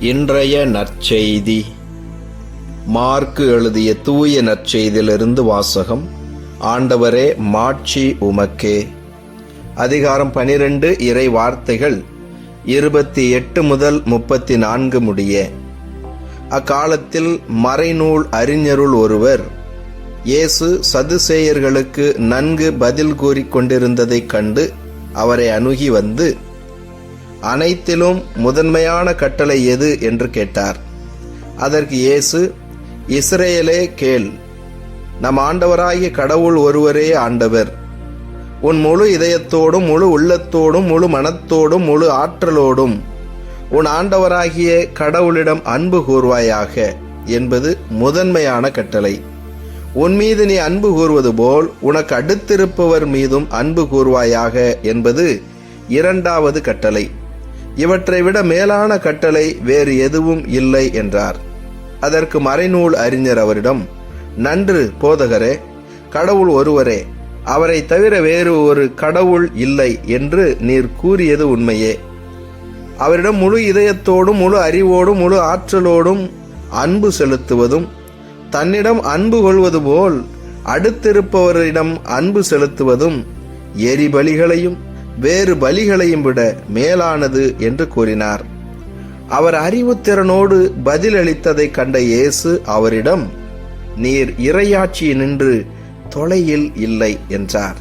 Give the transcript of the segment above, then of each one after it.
இன்றைய நற்செய்தி. மார்க்கு எழுதிய தூய நற்செய்தியிலிருந்து வாசகம். ஆண்டவரே மாட்சி உமக்கே. அதிகாரம் பனிரெண்டு இறை வார்த்தைகள் இருபத்தி எட்டு முதல் முப்பத்தி நான்கு முடிய. அக்காலத்தில் மறைநூல் அறிஞருள் ஒருவர் இயேசு சதுசேயர்களுக்கு நன்கு பதில் கூறிக் கொண்டிருந்ததைக் கண்டு அவரை அணுகி வந்து அனைத்திலும் முதன்மையான கட்டளை எது என்று கேட்டார். அதற்கு இயேசு இஸ்ரேலே கேள். நம் ஆண்டவராகிய கடவுள் ஒருவரே ஆண்டவர். உன் முழு இதயத்தோடும் முழு உள்ளத்தோடும் முழு மனத்தோடும் முழு ஆற்றலோடும் உன் ஆண்டவராகிய கடவுளிடம் அன்பு கூர்வாயாக என்பது முதன்மையான கட்டளை. உன் மீது நீ அன்பு கூறுவது போல் உனக்கு அடுத்திருப்பவர் மீதும் அன்பு கூர்வாயாக என்பது இரண்டாவது கட்டளை. இவற்றை விட மேலான கட்டளை வேறு எதுவும் இல்லை என்றார். அதற்கு மறைநூல் அறிஞர் அவரிடம் நன்று போதகரே கடவுள் ஒருவரே அவரை தவிர வேறு ஒரு கடவுள் இல்லை என்று நீர் கூறியது உண்மையே. அவரிடம் முழு இதயத்தோடும் முழு அறிவோடும் முழு ஆற்றலோடும் அன்பு செலுத்துவதும் தன்னிடம் அன்பு கொள்வது போல் அடுத்திருப்பவரிடம் அன்பு செலுத்துவதும் எரிபலிகளையும் வேறு பலிகளையும் விட மேலானது என்று கூறினார். அவர் அறிவுத்திறனோடு பதிலளித்ததைக் கண்ட இயேசு அவரிடம் நீர் இரையாட்சி நின்று தொலையில் இல்லை என்றார்.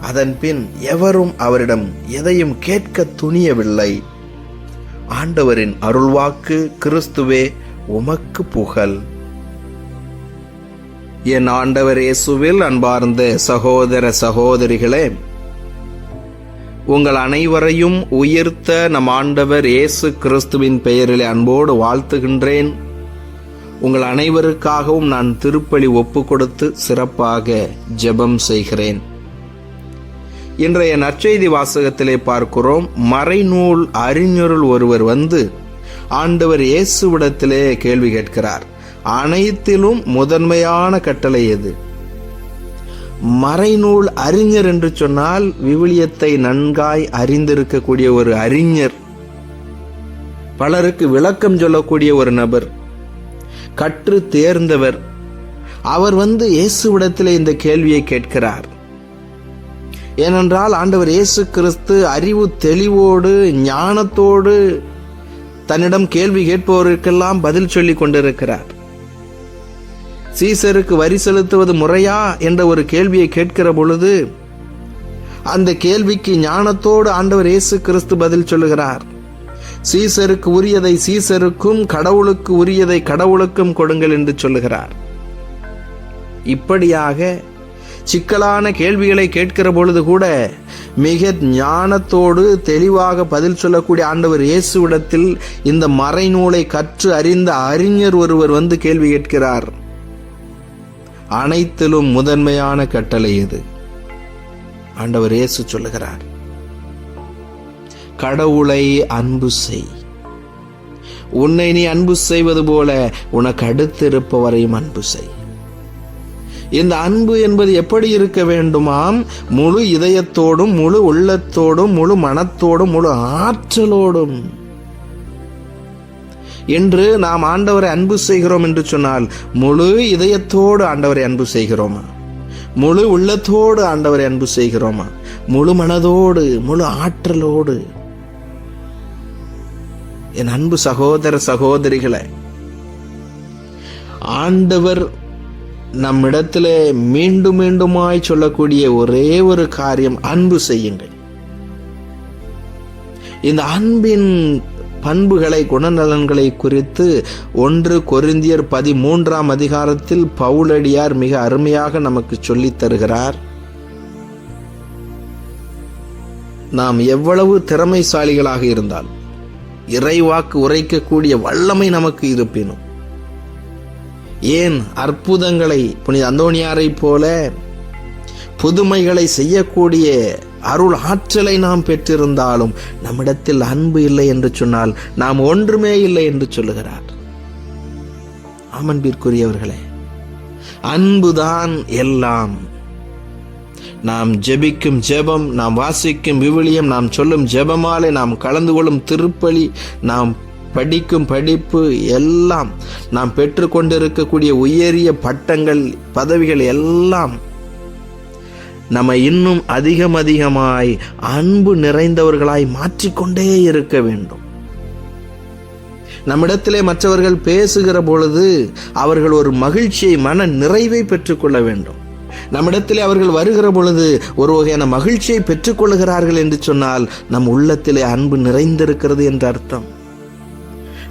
அதன்பின் எவரும் அவரிடம் எதையும் கேட்க துணியவில்லை. ஆண்டவரின் அருள்வாக்கு கிறிஸ்துவே உமக்கு புகழ். என் ஆண்டவர் இயேசுவில் அன்பார்ந்த சகோதர சகோதரிகளே உங்கள் அனைவரையும் உயிர்த்த நம் ஆண்டவர் இயேசு கிறிஸ்துவின் பெயரில் அன்போடு வாழ்த்துகின்றேன். உங்கள் அனைவருக்காகவும் நான் திருப்பலி ஒப்பு கொடுத்து சிறப்பாக ஜெபம் செய்கிறேன். இன்றைய நற்செய்தி வாசகத்திலே பார்க்கிறோம் மறைநூல் அறிஞருள் ஒருவர் வந்து ஆண்டவர் இயேசுவிடத்திலே கேள்வி கேட்கிறார். அனைத்திலும் முதன்மையான கட்டளை எது? மறைநூல் அறிஞர் என்று சொன்னால் விவிலியத்தை நன்காய் அறிந்திருக்கக்கூடிய ஒரு அறிஞர். பலருக்கு விளக்கம் சொல்லக்கூடிய ஒரு நபர். கற்று தேர்ந்தவர். அவர் வந்து இயேசுவிடத்தில் இந்த கேள்வியை கேட்கிறார். ஏனென்றால் ஆண்டவர் இயேசு கிறிஸ்து அறிவு தெளிவோடு ஞானத்தோடு தன்னிடம் கேள்வி கேட்பவருக்கெல்லாம் பதில் சொல்லி கொண்டிருக்கிறார். சீசருக்கு வரி செலுத்துவது முறையா என்ற ஒரு கேள்வியை கேட்கிற பொழுது அந்த கேள்விக்கு ஞானத்தோடு ஆண்டவர் இயேசு கிறிஸ்து பதில் சொல்லுகிறார். சீசருக்கு உரியதை சீசருக்கும் கடவுளுக்கு உரியதை கடவுளுக்கும் கொடுங்கள் என்று சொல்லுகிறார். இப்படியாக சிக்கலான கேள்விகளை கேட்கிற பொழுது கூட மிக ஞானத்தோடு தெளிவாக பதில் சொல்லக்கூடிய ஆண்டவர் இயேசுவிடத்தில் இந்த மறைநூலை கற்று அறிந்த அறிஞர் ஒருவர் வந்து கேள்வி கேட்கிறார். அனைத்திலும் முதன்மையான கட்டளை எது ஆண்டவர் இயேசு சொல்லுகிறார் கடவுளை அன்பு செய். உன்னை நீ அன்பு செய்வது போல உனக்கு அடுத்திருப்பவரையும் அன்பு செய். இந்த அன்பு என்பது எப்படி இருக்க வேண்டுமாம்? முழு இதயத்தோடும் முழு உள்ளத்தோடும் முழு மனத்தோடும் முழு ஆற்றலோடும். என்று நாம் ஆண்டவரை அன்பு செய்கிறோம் என்று சொன்னால் முழு இதயத்தோடு ஆண்டவரை அன்பு செய்கிறோமா? முழு உள்ளத்தோடு ஆண்டவரை அன்பு செய்கிறோமா? முழு மனதோடு முழு ஆற்றலோடு? என் அன்பு சகோதர சகோதரிகளை ஆண்டவர் நம்மிடத்தில் மீண்டும் மீண்டுமாய் சொல்லக்கூடிய ஒரே ஒரு காரியம் அன்பு செய்யுங்கள். இந்த அன்பின் பண்புகளை குணநலன்களை குறித்து ஒன்று கொரிந்தியர் பதிமூன்றாம் அதிகாரத்தில் பவுலடியார் மிக அருமையாக நமக்கு சொல்லித் தருகிறார். நாம் எவ்வளவு திறமைசாலிகளாக இருந்தால் இறைவாக்கு உரைக்கக்கூடிய வல்லமை நமக்கு இருப்பினும் ஏன் அற்புதங்களை புனித அந்தோணியாரை போல புதுமைகளை செய்யக்கூடிய அருள் ஆற்றலை நாம் பெற்றிருந்தாலும் நம்மிடத்தில் அன்பு இல்லை என்று சொன்னால் நாம் ஒன்றுமே இல்லை என்று சொல்லுகிறார். அமன்பிற்குரியவர்களே அன்புதான் எல்லாம். நாம் ஜெபிக்கும் ஜெபம் நாம் வாசிக்கும் விவிலியம் நாம் சொல்லும் ஜெபமாலை நாம் கலந்து கொள்ளும் திருப்பலி நாம் படிக்கும் படிப்பு எல்லாம் நாம் பெற்றுக்கொண்டிருக்கக்கூடிய உயரிய பட்டங்கள் பதவிகள் எல்லாம் நம்ம இன்னும் அதிகம் அதிகமாய் அன்பு நிறைந்தவர்களாய் மாற்றிக்கொண்டே இருக்க வேண்டும். நம்மிடத்திலே மற்றவர்கள் பேசுகிற பொழுது அவர்கள் ஒரு மகிழ்ச்சியை மன நிறைவை பெற்றுக்கொள்ள வேண்டும். நம்மிடத்திலே அவர்கள் வருகிற பொழுது ஒரு வகையான மகிழ்ச்சியை பெற்றுக்கொள்கிறார்கள் என்று சொன்னால் நம் உள்ளத்திலே அன்பு நிறைந்திருக்கிறது என்ற அர்த்தம்.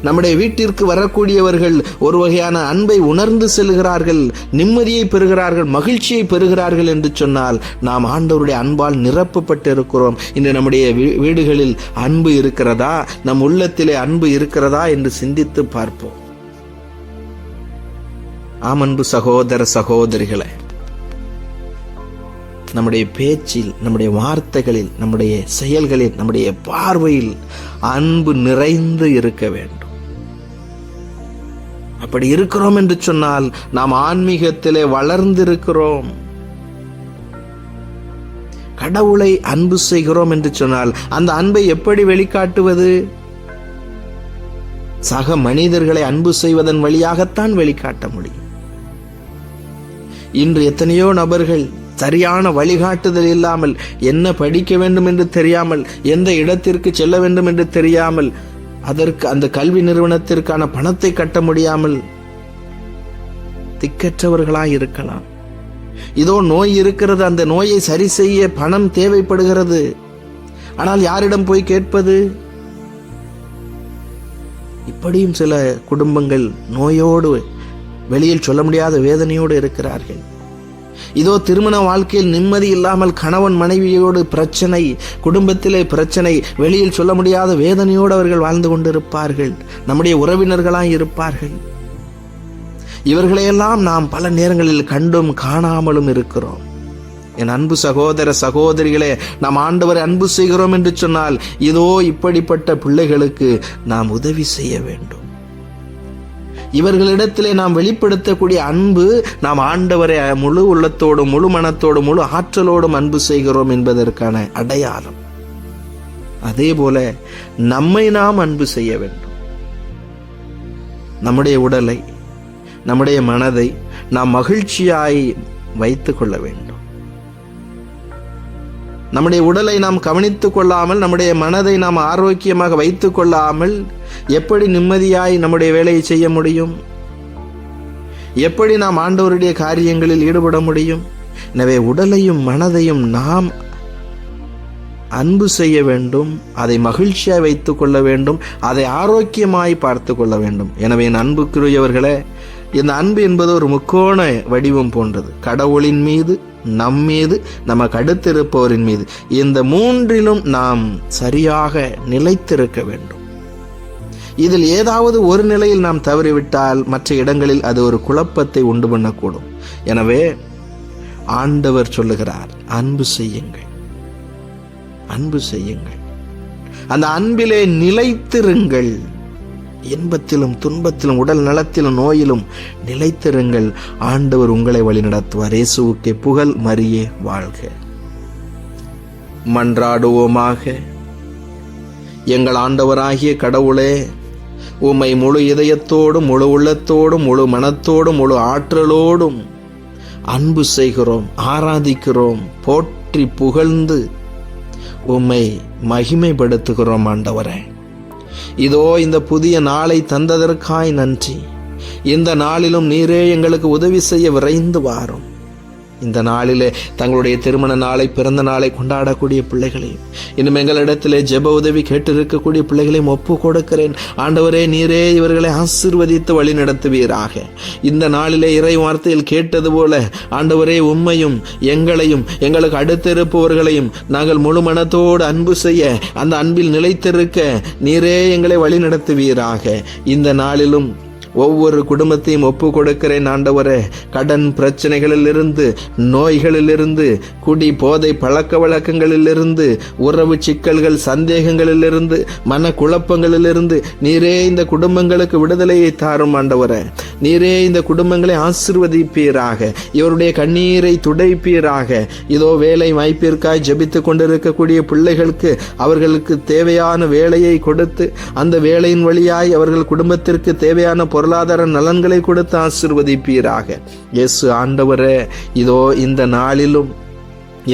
நம்முடைய வீட்டிற்கு வரக்கூடியவர்கள் ஒரு வகையான அன்பை உணர்ந்து செல்கிறார்கள் நிம்மதியை பெறுகிறார்கள் மகிழ்ச்சியை பெறுகிறார்கள் என்று சொன்னால் நாம் ஆண்டவருடைய அன்பால் நிரப்பப்பட்டு இருக்கிறோம் இன்று நம்முடைய வீ- வீடுகளில் அன்பு இருக்கிறதா? நம் உள்ளத்திலே அன்பு இருக்கிறதா என்று சிந்தித்து பார்ப்போம். ஆம் அன்பு சகோதர சகோதரிகளை நம்முடைய பேச்சில் நம்முடைய வார்த்தைகளில் நம்முடைய செயல்களில் நம்முடைய பார்வையில் அன்பு நிறைந்து இருக்க வேண்டும். அப்படி இருக்கிறோம் என்று சொன்னால் நாம் ஆன்மீகத்திலே வளர்ந்திருக்கிறோம். கடவுளை அன்பு செய்கிறோம் என்று சொன்னால் அந்த அன்பை எப்படி வெளிக்காட்டுவது? சக மனிதர்களை அன்பு செய்வதன் வழியாகத்தான் வெளிக்காட்ட முடியும். இன்று எத்தனையோ நபர்கள் சரியான வழிகாட்டுதல் இல்லாமல் என்ன படிக்க வேண்டும் என்று தெரியாமல் எந்த இடத்திற்கு செல்ல வேண்டும் என்று தெரியாமல் அதற்கு அந்த கல்வி நிறுவனத்திற்கான பணத்தை கட்ட முடியாமல் திக்கற்றவர்களாய் இருக்கலாம். இதோ நோய் இருக்கிறது அந்த நோயை சரி செய்ய பணம் தேவைப்படுகிறது. ஆனால் யாரிடம் போய் கேட்பது? இப்படியும் சில குடும்பங்கள் நோயோடு வெளியில் சொல்ல முடியாத வேதனையோடு இருக்கிறார்கள். இதோ திருமண வாழ்க்கையில் நிம்மதி இல்லாமல் கணவன் மனைவியோடு பிரச்சனை குடும்பத்திலே பிரச்சனை வெளியில் சொல்ல முடியாத வேதனையோடு அவர்கள் வாழ்ந்து கொண்டிருப்பார்கள். நம்முடைய உறவினர்களாய் இருப்பார்கள். இவர்களையெல்லாம் நாம் பல நேரங்களில் கண்டும் காணாமலும் இருக்கிறோம். என் அன்பு சகோதர சகோதரிகளே நாம் ஆண்டவரை அன்பு செய்கிறோம் என்று சொன்னால் இதோ இப்படிப்பட்ட பிள்ளைகளுக்கு நாம் உதவி செய்ய வேண்டும். இவர்களிடத்திலே நாம் வெளிப்படுத்தக்கூடிய அன்பு நாம் ஆண்டவரை முழு உள்ளத்தோடும் முழு மனத்தோடும் முழு ஆற்றலோடும் அன்பு செய்கிறோம் என்பதற்கான அடையாளம். அதே போல நம்மை நாம் அன்பு செய்ய வேண்டும். நம்முடைய உடலை நம்முடைய மனதை நாம் மகிழ்ச்சியாய் வைத்துக் கொள்ள வேண்டும். நம்முடைய உடலை நாம் கவனித்துக் கொள்ளாமல் நம்முடைய மனதை நாம் ஆரோக்கியமாக வைத்துக் கொள்ளாமல் எப்படி நிம்மதியாய் நம்முடைய வேலையை செய்ய முடியும்? எப்படி நாம் ஆண்டவருடைய காரியங்களில் ஈடுபட முடியும்? எனவே உடலையும் மனதையும் நாம் அன்பு செய்ய வேண்டும் அதை மகிழ்ச்சியாய் வைத்துக் கொள்ள வேண்டும் அதை ஆரோக்கியமாய் பார்த்து கொள்ள வேண்டும். எனவே என் அன்புக்குரியவர்களே இந்த அன்பு என்பது ஒரு முக்கோண வடிவம் போன்றது. கடவுளின் மீது நம் மீது நமக்கு அடுத்திருப்பவரின் மீது. இந்த மூன்றிலும் நாம் சரியாக நிலைத்திருக்க வேண்டும். இதில் ஏதாவது ஒரு நிலையில் நாம் தவறிவிட்டால் மற்ற இடங்களில் அது ஒரு குழப்பத்தை உண்டு பண்ணக்கூடும். எனவே ஆண்டவர் சொல்லுகிறார் அன்பு செய்யுங்கள். அன்பு செய்யுங்கள். அந்த அன்பிலே நிலைத்திருங்கள். இன்பத்திலும் துன்பத்திலும் உடல் நலத்திலும் நோயிலும் நிலைத்திருங்கள். ஆண்டவர் உங்களை வழிநடத்துவார். இயேசுவுக்கே புகழ் மரியே வாழ்க. மன்றாடுவோமாக. எங்கள் ஆண்டவராகிய கடவுளே உம்மை முழு இதயத்தோடும் முழு உள்ளத்தோடும் முழு மனத்தோடும் முழு ஆற்றலோடும் அன்பு செய்கிறோம் ஆராதிக்கிறோம் போற்றி புகழ்ந்து உம்மை மகிமைப்படுத்துகிறோம் ஆண்டவரே. இதோ இந்த புதிய நாளை தந்ததற்காய் நன்றி. இந்த நாளிலும் நீரே எங்களுக்கு உதவி செய்ய விரைந்து வாரும். இந்த நாளிலே தங்களுடைய திருமண நாளை பிறந்த நாளை கொண்டாடக்கூடிய பிள்ளைகளையும் இன்னும் எங்களிடத்திலே ஜெப உதவி கேட்டிருக்கக்கூடிய பிள்ளைகளையும் ஒப்பு கொடுக்கிறேன். ஆண்டவரே நீரே இவர்களை ஆசிர்வதித்து வழி நடத்துவீராக. இந்த நாளிலே இறை வார்த்தையில் கேட்டது போல ஆண்டவரே உண்மையும் எங்களையும் எங்களுக்கு அடுத்திருப்பவர்களையும் நாங்கள் முழு மனத்தோடு அன்பு செய்ய அந்த அன்பில் நிலைத்திருக்க நீரே எங்களை வழி நடத்துவீராக. இந்த நாளிலும் ஒவ்வொரு குடும்பத்தையும் ஒப்பு கொடுக்கிறேன் ஆண்டவரே. கடன் பிரச்சனைகளிலிருந்து நோய்களிலிருந்து குடி போதை பழக்க வழக்கங்களிலிருந்து உறவு சிக்கல்கள் சந்தேகங்களிலிருந்து மன குழப்பங்களிலிருந்து நீரே இந்த குடும்பங்களுக்கு விடுதலையை தாரும் ஆண்டவரே. நீரே இந்த குடும்பங்களை ஆசிர்வதிப்பீராக. இவருடைய கண்ணீரை துடைப்பீராக. இதோ வேலை வாய்ப்பிற்காய் ஜபித்து கொண்டிருக்கக்கூடிய பிள்ளைகளுக்கு அவர்களுக்கு தேவையான வேலையை கொடுத்து அந்த வேலையின் வழியாய் அவர்கள் குடும்பத்திற்கு தேவையான பொருளாதார நலன்களை கொடுத்து ஆசிர்வதிப்பீராக. இயேசு ஆண்டவரே இதோ இந்த நாளிலும்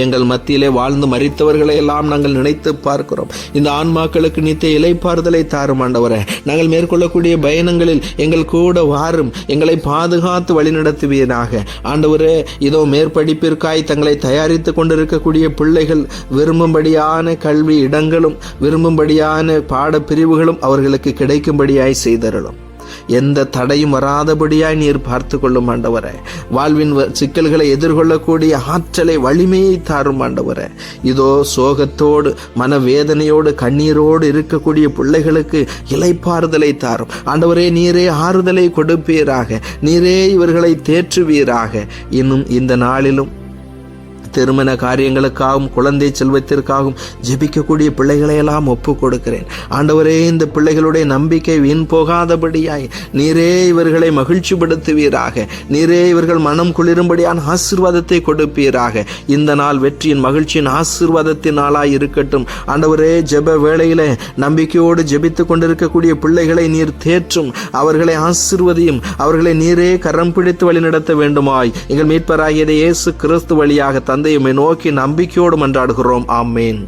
எங்கள் மத்தியிலே வாழ்ந்து மறித்தவர்களை எல்லாம் நாங்கள் நினைத்து பார்க்கிறோம். இந்த ஆன்மாக்களுக்கு நித்திய இலைப்பாறுதலை தாரும் ஆண்டவரே. நாங்கள் மேற்கொள்ளக்கூடிய பயணங்களில் எங்கள் கூட வாரும் எங்களை பாதுகாத்து வழிநடத்துவீராக. ஆண்டவரே இதோ மேற்படிப்பிற்காய் தங்களை தயாரித்து கொண்டிருக்கக்கூடிய பிள்ளைகள் விரும்பும்படியான கல்வி இடங்களும் விரும்பும்படியான பாடப்பிரிவுகளும் அவர்களுக்கு கிடைக்கும்படியாய் செய்தருளும். எந்த தடையும் வராதபடியாய் நீர் பார்த்து கொள்ளும் ஆண்டவரே. வாழ்வின் வ- சிக்கல்களை எதிர்கொள்ளக்கூடிய ஆற்றலை வலிமையை தாரும் ஆண்டவரே. இதோ சோகத்தோடு மனவேதனையோடு கண்ணீரோடு இருக்கக்கூடிய பிள்ளைகளுக்கு இலைப்பாறுதலை தாரும். ஆண்டவரே நீரே ஆறுதலை கொடுப்பீராக. நீரே இவர்களை தேற்றுவீராக. இன்னும் இந்த நாளிலும் திருமண காரியங்களுக்காகவும் குழந்தை செல்வத்திற்காகவும் ஜெபிக்கக்கூடிய பிள்ளைகளை எல்லாம் ஒப்பு கொடுக்கிறேன் ஆண்டவரே இந்த பிள்ளைகளுடைய நம்பிக்கை வீண் போகாதபடியாய் நீரே இவர்களை மகிழ்ச்சிப்படுத்துவீராக. நீரே இவர்கள் மனம் குளிரும்படியான ஆசீர்வாதத்தை கொடுப்பீராக. இந்த நாள் வெற்றியின் மகிழ்ச்சியின் ஆசீர்வாதத்தின் நாளாய் இருக்கட்டும். ஆண்டவரே ஜெப வேளையில நம்பிக்கையோடு ஜெபித்துக் கொண்டிருக்கக்கூடிய பிள்ளைகளை நீர் தேற்றும். அவர்களை ஆசீர்வதியும். அவர்களை நீரே கரம் பிடித்து வழிநடத்த வேண்டுமாய். எங்கள் மீட்பராகியதை இயேசு கிறிஸ்து வழியாக தந்தையுமை நோக்கி நம்பிக்கையோடு மன்றாடுகிறோம் ஆமேன்.